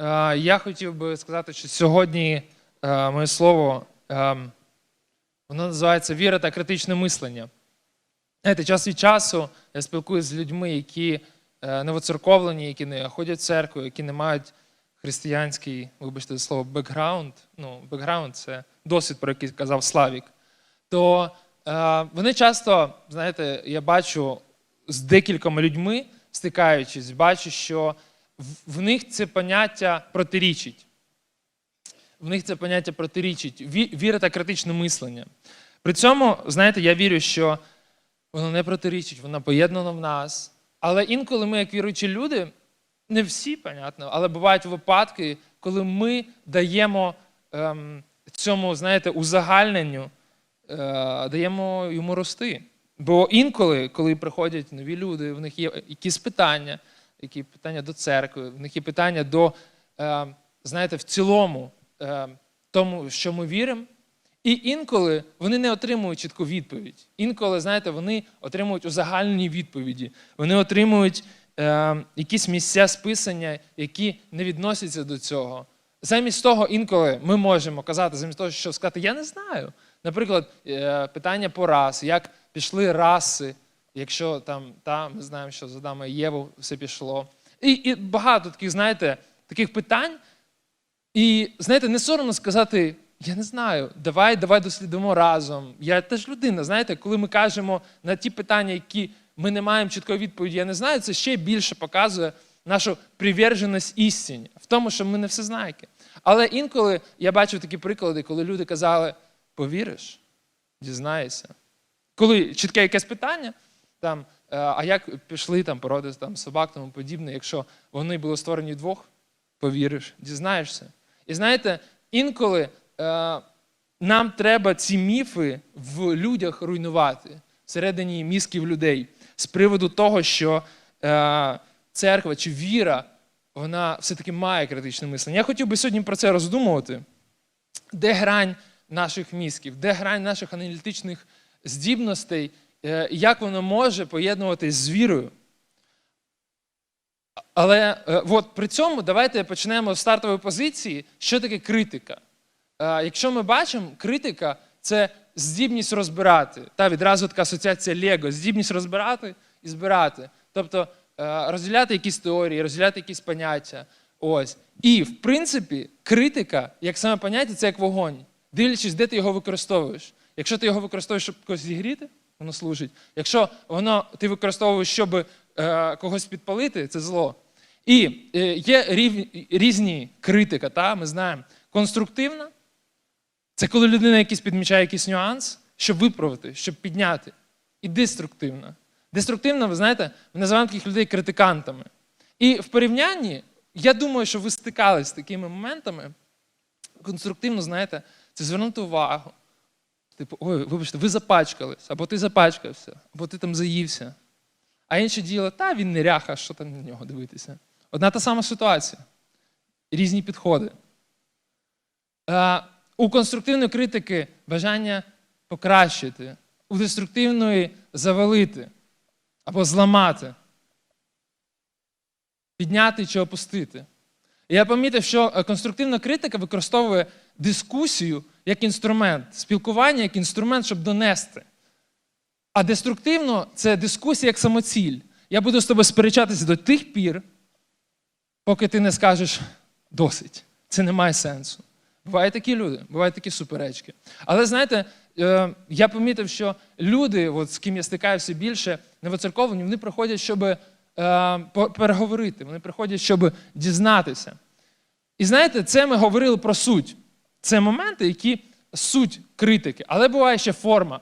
Е, Я хотів би сказати, що сьогодні е, моє слово е, воно називається віра та критичне мислення. Знаєте, час від часу я спілкуюся з людьми, які е, новоцерковлені, які не ходять в церкву, які не мають християнський, вибачте за слово, бекграунд. Ну, бекграунд це досвід, про який казав Славік. То вони часто, знаєте, я бачу з декількома людьми, стикаючись, бачу, що в- них це поняття протирічить. В них це поняття протирічить. Віра та критичне мислення. При цьому, знаєте, я вірю, що воно не протирічить, воно поєднано в нас. Але інколи ми, як віруючі люди, не всі, понятно, але бувають випадки, коли ми даємо ем, цьому, знаєте, узагальненню, е, даємо йому рости. Бо інколи, коли приходять нові люди, в них є якісь питання, які питання до церкви, в них є питання до, е, знаєте, в цілому е, тому, що ми віримо. І інколи вони не отримують чітку відповідь. Інколи, знаєте, вони отримують узагальнені відповіді. Вони отримують е, якісь місця списання, які не відносяться до цього. Замість того, інколи ми можемо казати, замість того, що сказати, я не знаю. Наприклад, питання по рас, як пішли раси, якщо там, та, ми знаємо, що з Адама і Єву все пішло. І, і багато таких, знаєте, таких питань. І знаєте, не соромно сказати, я не знаю, давай, давай дослідимо разом. Я теж людина. Знаєте, коли ми кажемо на ті питання, які ми не маємо чіткої відповіді, я не знаю, це ще більше показує нашу приверженість істині, в тому, що ми не всезнайки. Але інколи я бачив такі приклади, коли люди казали: повіриш, дізнаєшся. Коли чітке якесь питання, там, е, а як пішли там породи там, собак, тому подібне, якщо вони були створені двох, повіриш, дізнаєшся. І знаєте, інколи е, нам треба ці міфи в людях руйнувати всередині мізків людей з приводу того, що е, церква чи віра, вона все-таки має критичне мислення. Я хотів би сьогодні про це роздумувати. Де грань наших мізків, де грань наших аналітичних здібностей, як воно може поєднуватись з вірою. Але е, от при цьому давайте почнемо з стартової позиції, що таке критика. Е, Якщо ми бачимо, критика це здібність розбирати. Та відразу така асоціація Лего, здібність розбирати і збирати. Тобто е, розділяти якісь теорії, розділяти якісь поняття. Ось. І, в принципі, критика, як саме поняття, це як вогонь. Дивлячись, де ти його використовуєш. Якщо ти його використовуєш, щоб когось зігріти, воно служить. Якщо воно ти використовуєш, щоб е, когось підпалити, це зло. І е, є рів, різні критика, та? ми знаємо. Конструктивна це коли людина якийсь підмічає якийсь нюанс, щоб виправити, щоб підняти. І деструктивна. Деструктивна, ви знаєте, ми називаємо таких людей критикантами. І в порівнянні, я думаю, що ви стикались з такими моментами. Конструктивно, знаєте, це звернути увагу. Типу, ой, вибачте, ви запачкались, або ти запачкався, або ти там заївся. А інше діло, та він неряха, що там на нього дивитися. Одна та сама ситуація. Різні підходи. Е, у конструктивної критики бажання покращити, у деструктивної завалити або зламати, підняти чи опустити. Я помітив, що е, конструктивна критика використовує дискусію як інструмент, спілкування як інструмент, щоб донести. А деструктивно це дискусія як самоціль. Я буду з тобою сперечатися до тих пір, поки ти не скажеш досить. Це не має сенсу. Бувають такі люди, бувають такі суперечки. Але знаєте, е, я помітив, що люди, от, з ким я стикаюся більше, новоцерковлені, вони приходять, щоб е, переговорити, вони приходять, щоб дізнатися. І знаєте, це ми говорили про суть. Це моменти, які суть критики, але буває ще форма.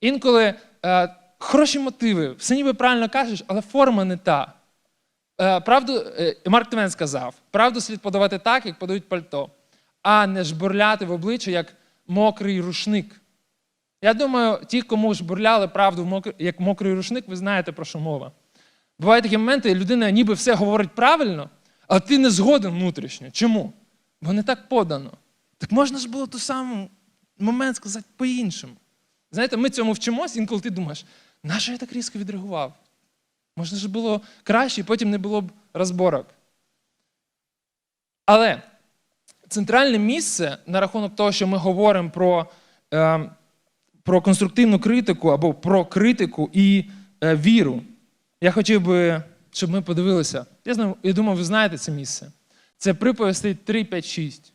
Інколи е, хороші мотиви, все ніби правильно кажеш, але форма не та. Е, правду, е, Марк Твен сказав, правду слід подавати так, як подають пальто, а не жбурляти в обличчя як мокрий рушник. Я думаю, ті, кому жбурляли правду як мокрий рушник, ви знаєте, про що мова. Бувають такі моменти, людина ніби все говорить правильно, а ти не згоден внутрішньо. Чому? Бо не так подано. Так можна ж було той самий момент сказати по-іншому. Знаєте, ми цьому вчимось, інколи ти думаєш, на що я так різко відреагував? Можна ж було краще, і потім не було б розборок. Але центральне місце на рахунок того, що ми говоримо про, е, про конструктивну критику або про критику і е, віру, я хотів би, щоб ми подивилися. Я, знаю, я думаю, ви знаєте це місце. Це приповістей 3, 5, 6.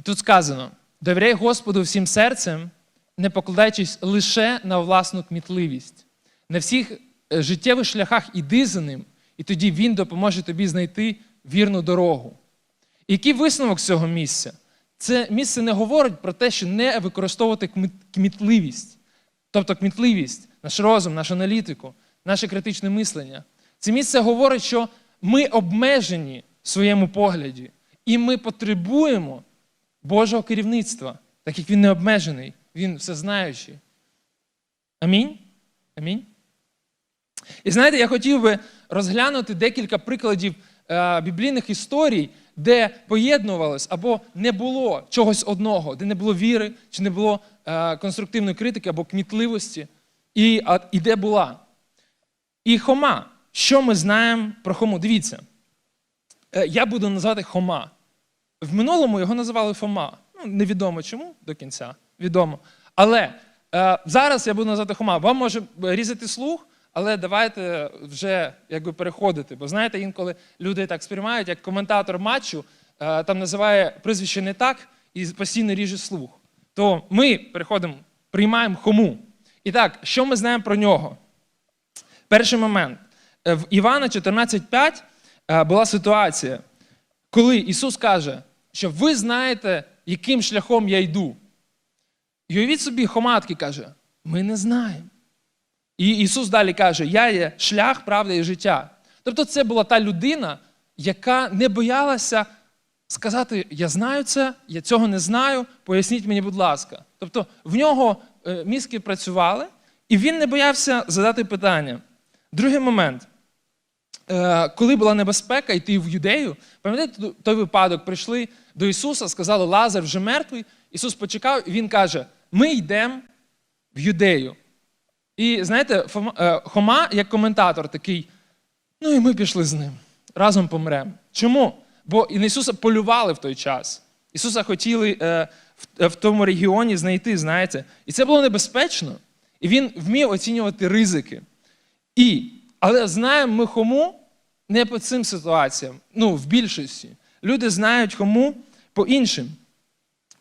І тут сказано: довіряй Господу всім серцем, не покладаючись лише на власну кмітливість. На всіх е, життєвих шляхах іди за ним, і тоді він допоможе тобі знайти вірну дорогу. І який висновок цього місця? Це місце не говорить про те, що не використовувати кмітливість, тобто кмітливість, наш розум, нашу аналітику, наше критичне мислення. Це місце говорить, що ми обмежені в своєму погляді, і ми потребуємо Божого керівництва, так як він не обмежений, він всезнаючий. Амінь? Амінь. І знаєте, я хотів би розглянути декілька прикладів е, біблійних історій, де поєднувалось або не було чогось одного, де не було віри, чи не було е, конструктивної критики або кмітливості, і, а, і де була. І Хома. Що ми знаємо про Хому? Дивіться, е, я буду називати Хома. В минулому його називали Фома. Ну, невідомо чому до кінця, відомо. Але е, зараз я буду називати Хома. Вам може різати слух, але давайте вже якби переходити. Бо знаєте, інколи люди так сприймають, як коментатор матчу е, там називає прізвище не так і постійно ріже слух. То ми переходимо, приймаємо Хому. І так, що ми знаємо про нього? Перший момент. Е, В Івана 14.5 е, була ситуація, коли Ісус каже, що ви знаєте, яким шляхом я йду. І уявіть собі, Хоматки каже, ми не знаємо. І Ісус далі каже: Я є шлях, правда і життя. Тобто, це була та людина, яка не боялася сказати: Я знаю це, я цього не знаю, поясніть мені, будь ласка. Тобто, в нього е, мізки працювали, і він не боявся задати питання. Другий момент. Е, Коли була небезпека йти в юдею, пам'ятаєте той випадок, прийшли до Ісуса, сказали, Лазар вже мертвий. Ісус почекав, і Він каже: Ми йдемо в юдею. І знаєте, е, Хома, як коментатор, такий, ну і ми пішли з ним, разом помремо. Чому? Бо на Ісуса полювали в той час. Ісуса хотіли е, в тому регіоні знайти, знаєте. І це було небезпечно. І він вмів оцінювати ризики. І, але знаємо ми Хому не по цим ситуаціям, ну, в більшості. Люди знають Хому по іншим.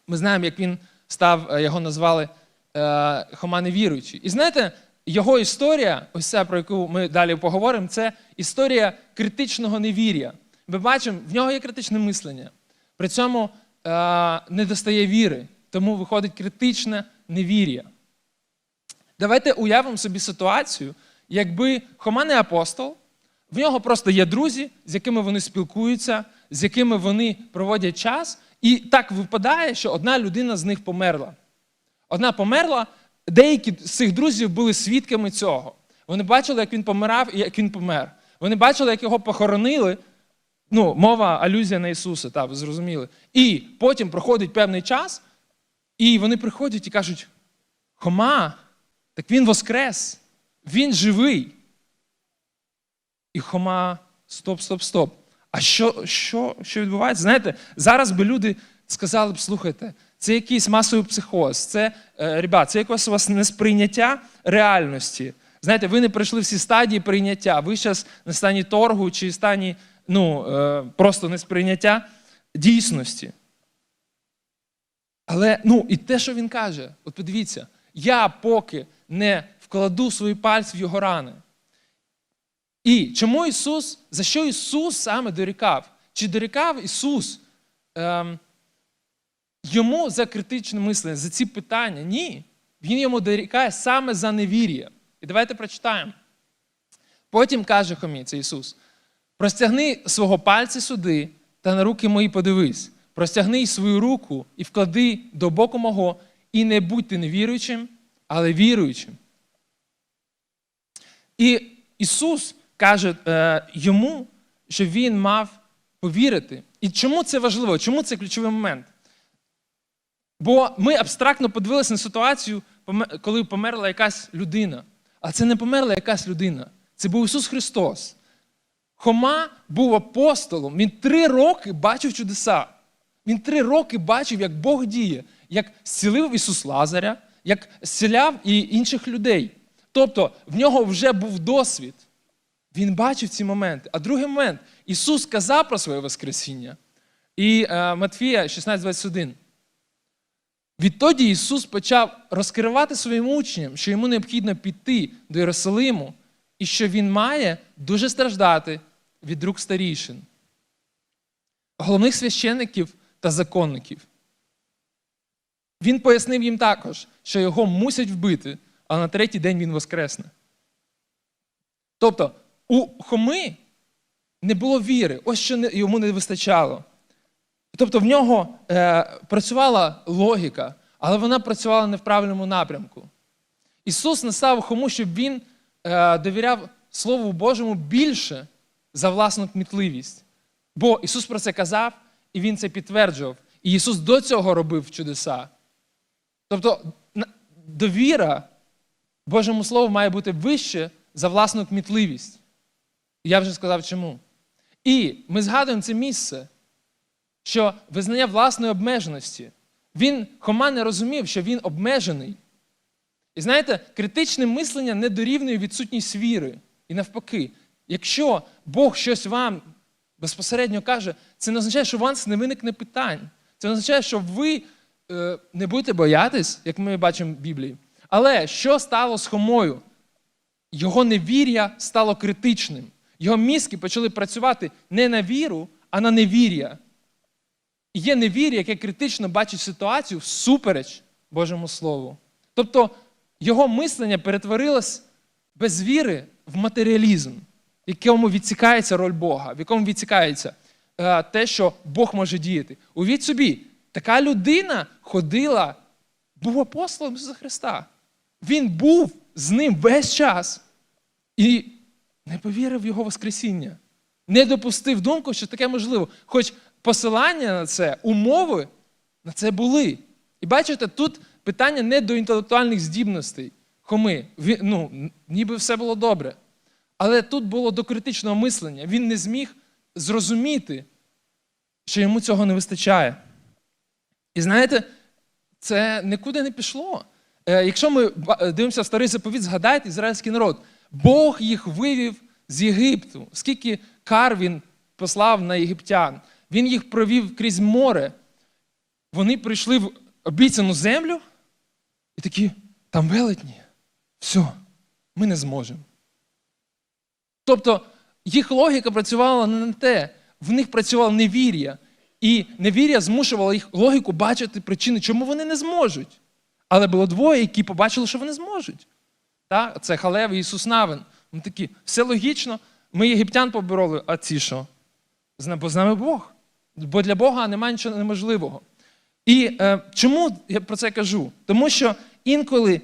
Ми знаємо, як він став, е, його назвали е, Хома невіруючий. І знаєте, його історія, ось ця, про яку ми далі поговоримо, це історія критичного невір'я. Ми бачимо, в нього є критичне мислення. При цьому е, не достає віри, тому виходить критичне невір'я. Давайте уявимо собі ситуацію, якби Хома не апостол, в нього просто є друзі, з якими вони спілкуються, з якими вони проводять час, і так випадає, що одна людина з них померла. Одна померла, деякі з цих друзів були свідками цього. Вони бачили, як він помирав і як він помер. Вони бачили, як його похоронили. Ну, мова алюзія на Ісуса, так, ви зрозуміли. І потім проходить певний час, і вони приходять і кажуть: Хома, так він воскрес, він живий. І Хома, стоп, стоп, стоп. А що, що, що відбувається? Знаєте, зараз би люди сказали б, слухайте, це якийсь масовий психоз, це, е, ребят, це якось у вас несприйняття реальності. Знаєте, ви не пройшли всі стадії прийняття, ви зараз на стані торгу чи стані ну, е, просто несприйняття дійсності. Але ну, і те, що він каже, от подивіться, я поки не вкладу свої пальці в його рани. І чому Ісус, за що Ісус саме дорікав? Чи дорікав Ісус ем, йому за критичне мислення, за ці питання? Ні. Він йому дорікає саме за невір'я. І давайте прочитаємо. Потім каже Хомі, Ісус: простягни свого пальця сюди та на руки мої подивись. Простягни свою руку і вклади до боку мого, і не будь ти невіруючим, але віруючим. І Ісус каже е, йому, що він мав повірити. І чому це важливо? Чому це ключовий момент? Бо ми абстрактно подивилися на ситуацію, коли померла якась людина. А це не померла якась людина. Це був Ісус Христос. Хома був апостолом. Він три роки бачив чудеса. Він три роки бачив, як Бог діє, як зцілив Ісус Лазаря, як зціляв і інших людей. Тобто в нього вже був досвід. Він бачив ці моменти. А другий момент Ісус сказав про своє Воскресіння. І е, Матфія 16,21. Відтоді Ісус почав розкривати своїм учням, що йому необхідно піти до Єрусалиму і що Він має дуже страждати від рук старішин, головних священиків та законників. Він пояснив їм також, що його мусять вбити, а на третій день він воскресне. Тобто у Хоми не було віри, ось що йому не вистачало. Тобто в нього е, працювала логіка, але вона працювала не в правильному напрямку. Ісус наставив Хому, щоб він е, довіряв Слову Божому більше за власну кмітливість. Бо Ісус про це казав, і Він це підтверджував. І Ісус до цього робив чудеса. Тобто довіра Божому Слову має бути вище за власну кмітливість. Я вже сказав чому. І ми згадуємо це місце, що визнання власної обмеженості. Він, Хома не розумів, що він обмежений. І знаєте, критичне мислення не дорівнює відсутність віри. І навпаки, якщо Бог щось вам безпосередньо каже, це не означає, що у вас не виникне питань. Це не означає, що ви е, не будете боятись, як ми бачимо в Біблії. Але що стало з Хомою? Його невір'я стало критичним. Його мізки почали працювати не на віру, а на невір'я. І є невір'я, яке критично бачить ситуацію всупереч Божому Слову. Тобто його мислення перетворилось без віри в матеріалізм, в якому відсікається роль Бога, в якому відсікається е, те, що Бог може діяти. Увіть собі, така людина ходила, був апостолом Ісуса Христа. Він був з ним весь час і не повірив в Його Воскресіння. Не допустив думку, що таке можливо. Хоч посилання на це, умови на це були. І бачите, тут питання не до інтелектуальних здібностей Хоми. Ну, ніби все було добре. Але тут було до критичного мислення. Він не зміг зрозуміти, що йому цього не вистачає. І знаєте, це нікуди не пішло. Е, Якщо ми дивимося в старий заповіт, згадайте ізраїльський народ. Бог їх вивів з Єгипту. Скільки кар він послав на єгиптян. Він їх провів крізь море. Вони прийшли в обіцяну землю і такі, там велетні. Все, ми не зможемо. Тобто їх логіка працювала не на те, в них працювало невір'я. І невір'я змушувало їх логіку бачити причини, чому вони не зможуть. Але було двоє, які побачили, що вони зможуть. Так? Це Халев і Ісус Навин. Вони такі, все логічно, ми єгиптян побороли, а ці що? Бо з нами Бог. Бо для Бога немає нічого неможливого. І е, чому я про це кажу? Тому що інколи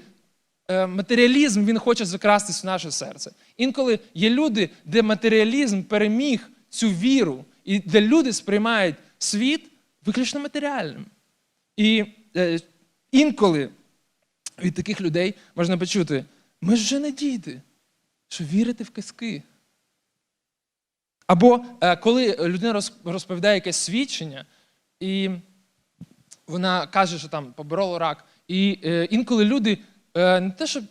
е, матеріалізм він хоче закрастись в наше серце. Інколи є люди, де матеріалізм переміг цю віру, і де люди сприймають світ виключно матеріальним. І е, інколи від таких людей можна почути: ми ж вже не діти, що вірити в казки. Або е, коли людина розповідає якесь свідчення, і вона каже, що там побороло рак. І е, інколи люди е, не те, що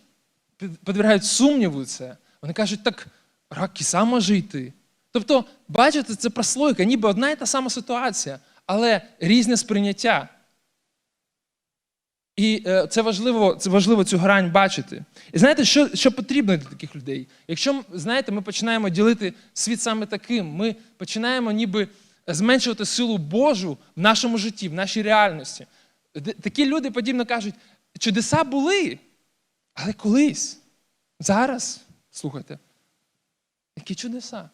під- подвергають сумніву це, вони кажуть, так рак і сам може йти. Тобто, бачите, це прослойка, ніби одна і та сама ситуація, але різне сприйняття. І е, це важливо, це важливо цю грань бачити. І знаєте, що, що потрібно для таких людей? Якщо знаєте, ми починаємо ділити світ саме таким, ми починаємо ніби зменшувати силу Божу в нашому житті, в нашій реальності. Такі люди подібно кажуть, чудеса були, але колись. Зараз, слухайте, які чудеса.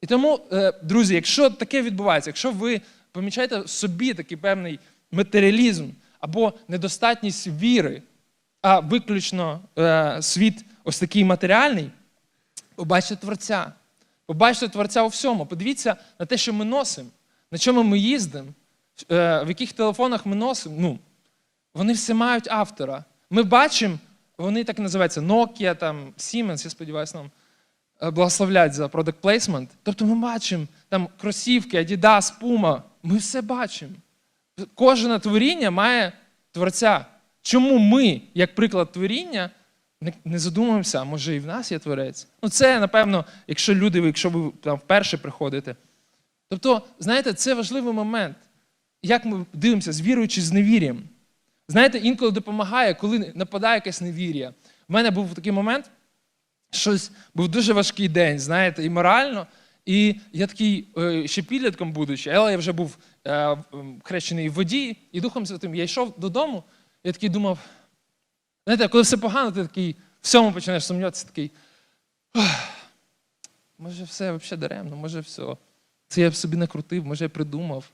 І тому, е, друзі, якщо таке відбувається, якщо ви помічаєте в собі такий певний матеріалізм або недостатність віри, а виключно е, світ ось такий матеріальний, побачте Творця. Побачте Творця у всьому. Подивіться на те, що ми носимо, на чому ми їздимо, е, в яких телефонах ми носимо. Ну, вони всі мають автора. Ми бачимо, вони так називаються Nokia, там, Siemens, я сподіваюся, нам. е, благословлять за product placement. Тобто ми бачимо там кросівки, Adidas, Puma, ми все бачимо. Кожне творіння має творця. Чому ми, як приклад творіння, не, задумуємося, а може і в нас є творець? Ну, це, напевно, якщо люди, якщо ви там вперше приходите. Тобто, знаєте, це важливий момент. Як ми дивимося, з вірою чи з невір'ям. Знаєте, інколи допомагає, коли нападає якесь невір'я. У мене був такий момент, щось був дуже важкий день, знаєте, і морально. І я такий, е, ще підлітком будучи, але я вже був е, хрещений в воді, і Духом Святим я йшов додому, я такий думав, знаєте, коли все погано, ти такий всьому починаєш сумніватися, такий. Може, все взагалі даремно, може все. Це я б собі накрутив, може, я придумав.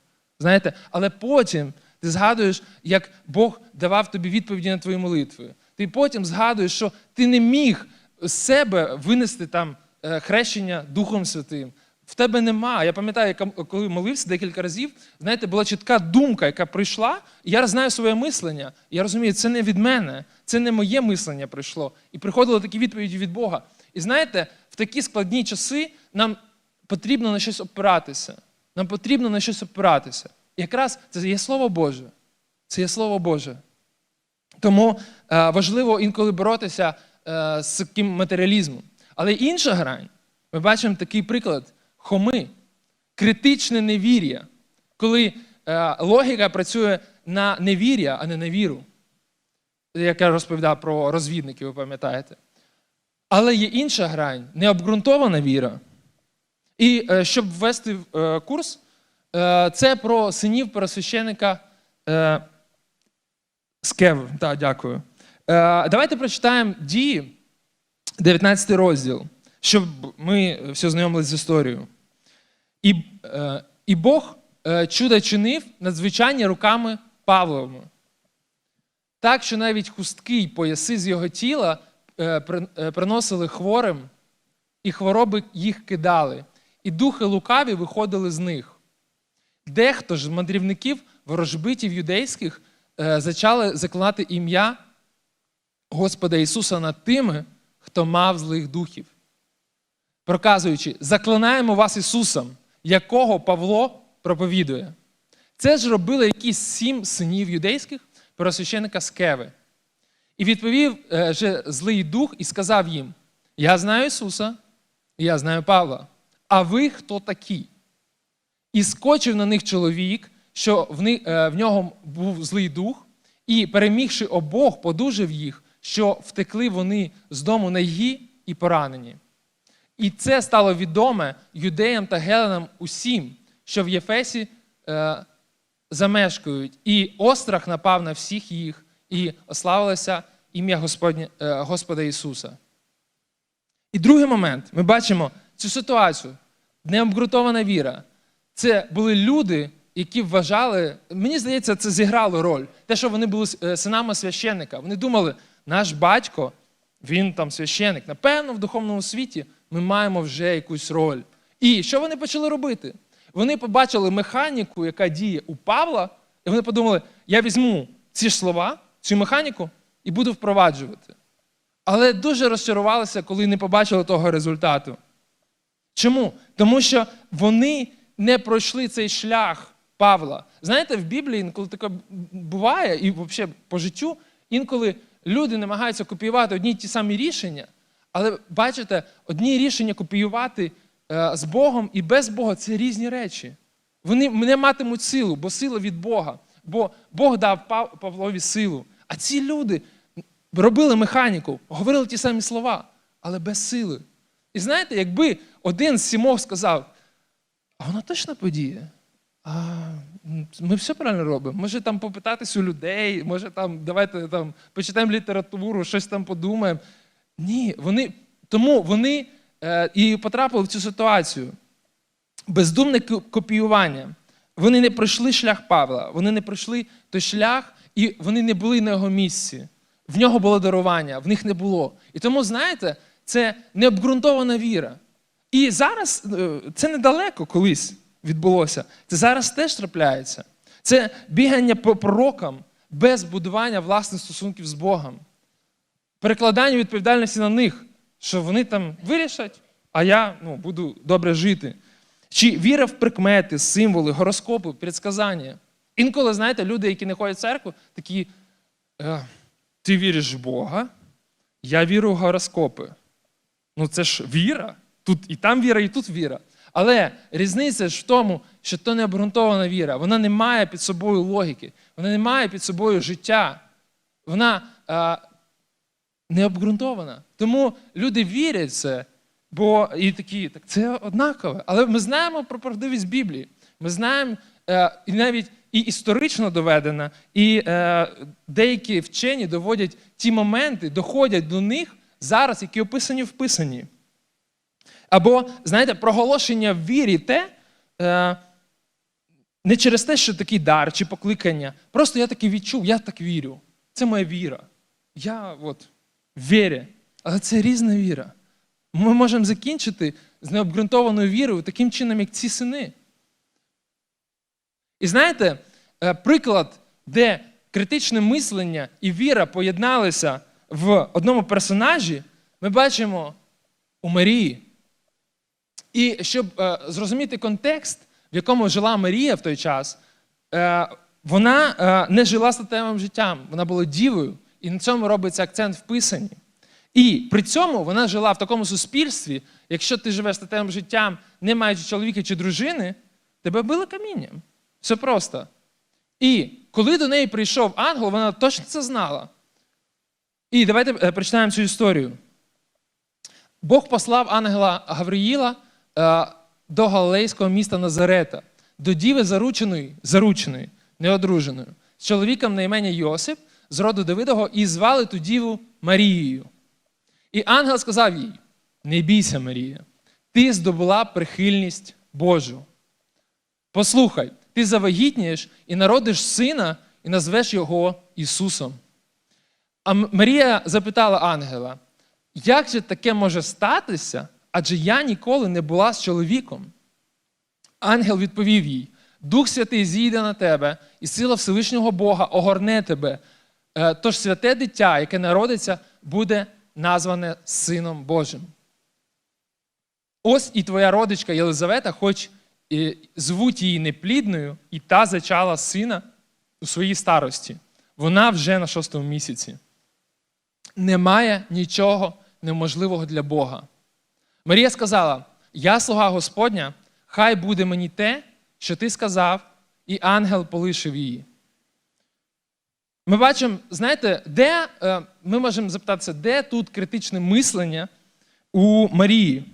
Знаєте, але потім ти згадуєш, як Бог давав тобі відповіді на твої молитви. Ти потім згадуєш, що ти не міг з себе винести там е, хрещення Духом Святим. В тебе нема. Я пам'ятаю, коли молився декілька разів, знаєте, була чітка думка, яка прийшла, і я знаю своє мислення. І я розумію, це не від мене, це не моє мислення прийшло. І приходили такі відповіді від Бога. І знаєте, в такі складні часи нам потрібно на щось опиратися. Нам потрібно на щось опиратися. І якраз це є Слово Боже. Це є Слово Боже. Тому е, важливо інколи боротися е, з таким матеріалізмом. Але інша грань, ми бачимо такий приклад хоми, критичне невір'я, коли е, логіка працює на невір'я, а не на віру. Як я розповідав про розвідників, ви пам'ятаєте. Але є інша грань необґрунтована віра. І е, щоб ввести е, курс, е, це про синів первосвященика е, Скев. Так, дякую. Е, давайте прочитаємо дії, 19 розділ, щоб ми всі знайомилися з історією. І, е, і Бог е, чудо чинив надзвичайні руками Павловими. Так, що навіть хустки й пояси з його тіла е, при- приносили хворим, і хвороби їх кидали, і духи лукаві виходили з них. Дехто ж з мандрівників ворожбитів юдейських зачали заклинати ім'я Господа Ісуса над тими, хто мав злих духів. Проказуючи, заклинаємо вас Ісусом, якого Павло проповідує. Це ж робили якісь сім синів юдейських первосвященика Скеви. І відповів е, же злий дух і сказав їм: Я знаю Ісуса, я знаю Павла. А ви хто такі? І скочив на них чоловік, що в, ни- е, в нього був злий дух, і, перемігши обох, подужив їх, що втекли вони з дому найгі і поранені. І це стало відоме юдеям та геленам усім, що в Єфесі е, замешкають. І острах напав на всіх їх, і ославилося ім'я Господнє, е, Господа Ісуса. І другий момент, ми бачимо цю ситуацію. Необґрунтована віра. Це були люди, які вважали, мені здається, це зіграло роль. Те, що вони були е, синами священника. Вони думали, наш батько, він там священик. Напевно, в духовному світі ми маємо вже якусь роль. І що вони почали робити? Вони побачили механіку, яка діє у Павла, і вони подумали: я візьму ці ж слова, цю механіку і буду впроваджувати. Але дуже розчарувалися, коли не побачили того результату. Чому? Тому що вони не пройшли цей шлях Павла. Знаєте, в Біблії інколи таке буває, і взагалі по життю, інколи люди намагаються копіювати одні й ті самі рішення, але бачите, одні рішення копіювати е, з Богом і без Бога це різні речі. Вони не матимуть силу, бо сила від Бога. Бо Бог дав Павлові силу. А ці люди робили механіку, говорили ті самі слова, але без сили. І знаєте, якби один з сімох сказав, а вона точно подіє. А, ми все правильно робимо. Може там попитатись у людей, може там давайте там почитаємо літературу, щось там подумаємо. Ні, вони, тому вони е, і потрапили в цю ситуацію. Бездумне копіювання. Вони не пройшли шлях Павла, вони не пройшли той шлях, і вони не були на його місці. В нього було дарування, в них не було. І тому, знаєте, це необґрунтована віра. І зараз е, це недалеко колись відбулося. Це зараз теж трапляється. Це бігання по пророкам без будування власних стосунків з Богом. Перекладання відповідальності на них, що вони там вирішать, а я ну, буду добре жити. Чи віра в прикмети, символи, гороскопи, предсказання. Інколи, знаєте, люди, які не ходять в церкву, такі: е, ти віриш в Бога, я вірю в гороскопи. Ну це ж віра. Тут і там віра, і тут віра. Але різниця ж в тому, що то не обґрунтована віра. Вона не має під собою логіки, вона не має під собою життя. Вона а, не обґрунтована. Тому люди вірять в це, бо і такі, так це однакове. Але ми знаємо про правдивість Біблії. Ми знаємо, е, і навіть і історично доведено, і е, деякі вчені доводять ті моменти, доходять до них зараз, які описані в Писанні. Або, знаєте, проголошення в вірі те, е, не через те, що такий дар чи покликання. Просто я таки відчув, я так вірю. Це моя віра. Я от в вірі. Але це різна віра. Ми можемо закінчити з необґрунтованою вірою таким чином, як ці сини. І знаєте, е, приклад, де критичне мислення і віра поєдналися в одному персонажі, ми бачимо у Марії. І щоб е, зрозуміти контекст, в якому жила Марія в той час, е, вона е, не жила статевим життям, вона була дівою, і на цьому робиться акцент в писанні. І при цьому вона жила в такому суспільстві, якщо ти живеш статевим життям, не маючи чоловіка чи дружини, тебе били камінням. Все просто. І коли до неї прийшов ангел, вона точно це знала. І давайте е, прочитаємо цю історію. Бог послав ангела Гавриїла до галилейського міста Назарета, до діви зарученої, зарученої, неодруженої, з чоловіком на ім'я Йосип, з роду Давидого, і звали ту діву Марією. І ангел сказав їй: Не бійся, Марія, ти здобула прихильність Божу. Послухай, ти завагітнієш і народиш сина, і назвеш його Ісусом. А Марія запитала ангела, як же таке може статися, адже я ніколи не була з чоловіком. Ангел відповів їй: Дух Святий зійде на тебе, і сила Всевишнього Бога огорне тебе. Е, Тож святе дитя, яке народиться, буде назване Сином Божим. Ось і твоя родичка Єлизавета, хоч і звуть її неплідною, і та зачала сина у своїй старості. Вона вже на шостому місяці. Немає нічого неможливого для Бога. Марія сказала: Я слуга Господня, хай буде мені те, що ти сказав, і ангел полишив її. Ми бачимо, знаєте, де е, ми можемо запитатися, де тут критичне мислення у Марії.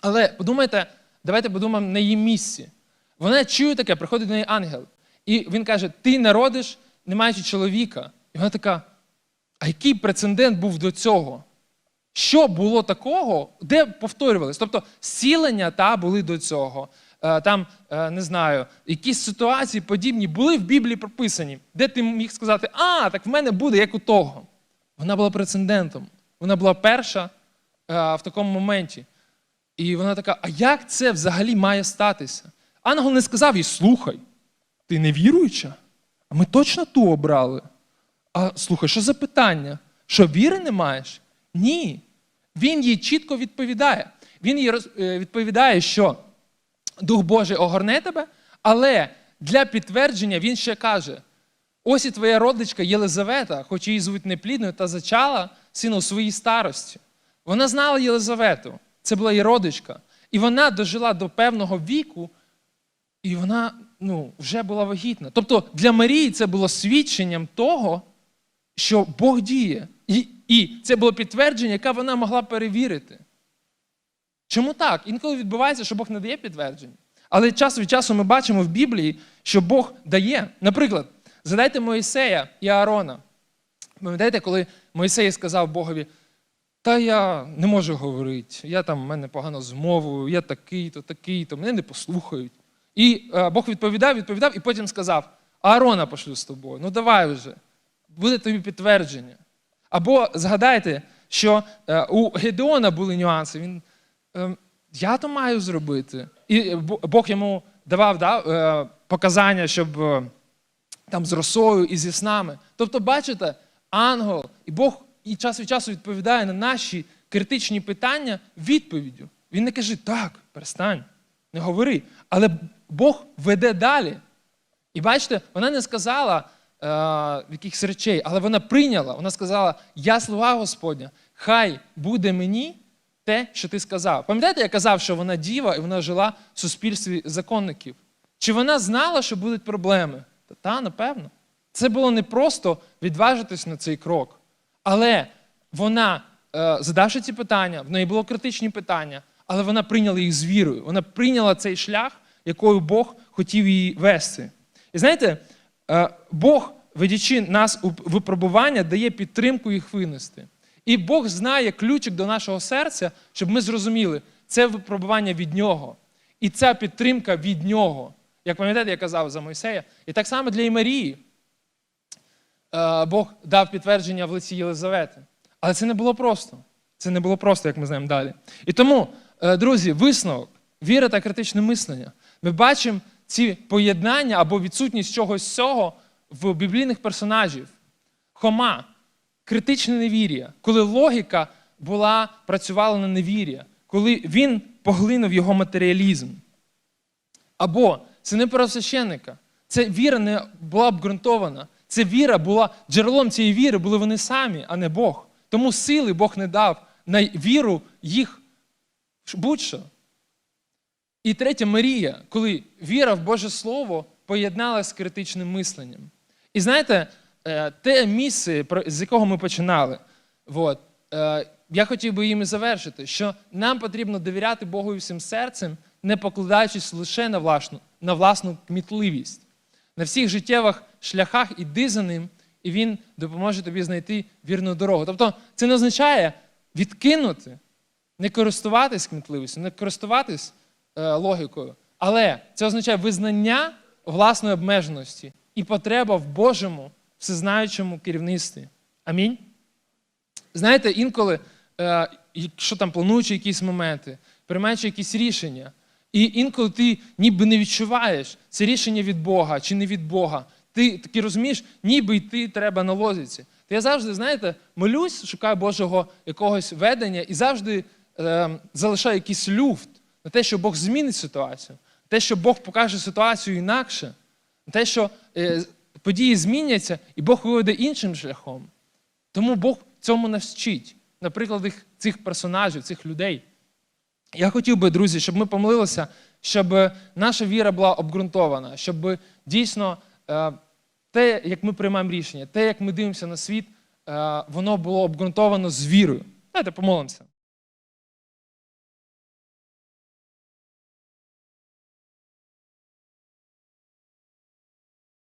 Але подумайте, давайте подумаємо на її місці. Вона чує таке, приходить до неї ангел. І він каже: Ти народиш, не маючи чоловіка. І вона така: а який прецедент був до цього? Що було такого, де повторювалися? Тобто зцілення та були до цього. Е, Там, е, не знаю, якісь ситуації подібні були в Біблії прописані, де ти міг сказати, а, так в мене буде, як у того. Вона була прецедентом. Вона була перша е, в такому моменті. І вона така: а як це взагалі має статися? Ангел не сказав їй, слухай, ти не віруюча? А ми точно ту обрали. А слухай, що за питання? Що віри не маєш? Ні. Він їй чітко відповідає. Він їй е, відповідає, що Дух Божий огорне тебе, але для підтвердження він ще каже: ось і твоя родичка Єлизавета, хоч її звуть неплідною, та зачала сина у своїй старості. Вона знала Єлизавету, це була її родичка. І вона дожила до певного віку, і вона ну, вже була вагітна. Тобто для Марії це було свідченням того, що Бог діє. І, і це було підтвердження, яке вона могла перевірити. Чому так? Інколи відбувається, що Бог не дає підтверджень. Але час від часу ми бачимо в Біблії, що Бог дає. Наприклад, згадайте Моїсея і Аарона. Пам'ятаєте, коли Моїсей сказав Богові, та я не можу говорити, я там в мене погано з мовою, я такий-то, такий-то, мене не послухають. І е, Бог відповідав, відповідав, і потім сказав: Аарона пошлю з тобою. Ну давай вже, буде тобі підтвердження. Або згадайте, що е, у Гедеона були нюанси. Він е, я то маю зробити. І Бог йому давав да, е, показання, щоб е, там з росою і зі снами. Тобто, бачите, ангел і Бог і час від часу відповідає на наші критичні питання відповіддю. Він не каже, так, перестань, не говори. Але Бог веде далі. І бачите, вона не сказала якихось речей, але вона прийняла. Вона сказала: Я слуга Господня, хай буде мені те, що ти сказав. Пам'ятаєте, я казав, що вона діва і вона жила в суспільстві законників. Чи вона знала, що будуть проблеми? Та, та напевно. Це було не просто відважитись на цей крок. Але вона, е, задавши ці питання, в неї було критичні питання, але вона прийняла їх з вірою. Вона прийняла цей шлях, якою Бог хотів її вести. І знаєте, е, Бог, ведучи нас у випробування, дає підтримку їх винести. І Бог знає ключик до нашого серця, щоб ми зрозуміли, це випробування від нього. І ця підтримка від нього. Як пам'ятаєте, я казав за Мойсея. І так само для і Марії. Е, Бог дав підтвердження в лиці Єлизавети. Але це не було просто. Це не було просто, як ми знаємо далі. І тому, е, друзі, висновок, віра та критичне мислення. Ми бачимо ці поєднання або відсутність чогось цього в біблійних персонажів. Хома, критичне невір'я, коли логіка була, працювала на невір'я, коли він поглинув його матеріалізм. Або сини первосвященника. Це віра не була обґрунтована. Це віра була джерелом цієї віри були вони самі, а не Бог. Тому сили Бог не дав на віру їх будь-що. І третя Марія, коли віра в Боже Слово поєдналася з критичним мисленням. І знаєте, е, те місце, з якого ми починали, от, е, я хотів би їм і завершити, що нам потрібно довіряти Богу всім серцем, не покладаючись лише на власну, на власну кмітливість. На всіх життєвих шляхах іди за ним, і він допоможе тобі знайти вірну дорогу. Тобто, це не означає відкинути, не користуватись кмітливістю, не користуватись е, логікою, але це означає визнання власної обмеженості і потреба в Божому всезнаючому керівництві. Амінь. Знаєте, інколи, е, якщо там плануючи якісь моменти, приймаючи якісь рішення, і інколи ти ніби не відчуваєш це рішення від Бога чи не від Бога. Ти таки розумієш, ніби йти треба на лозіці. То я завжди, знаєте, молюсь, шукаю Божого якогось ведення і завжди е, залишаю якийсь люфт на те, що Бог змінить ситуацію, на те, що Бог покаже ситуацію інакше, на те, що події зміняться, і Бог виведе іншим шляхом. Тому Бог цьому нас вчить, на цих персонажів, цих людей. Я хотів би, друзі, щоб ми помолилися, щоб наша віра була обґрунтована, щоб дійсно е, те, як ми приймаємо рішення, те, як ми дивимося на світ, е, воно було обґрунтовано з вірою. Давайте помолимося.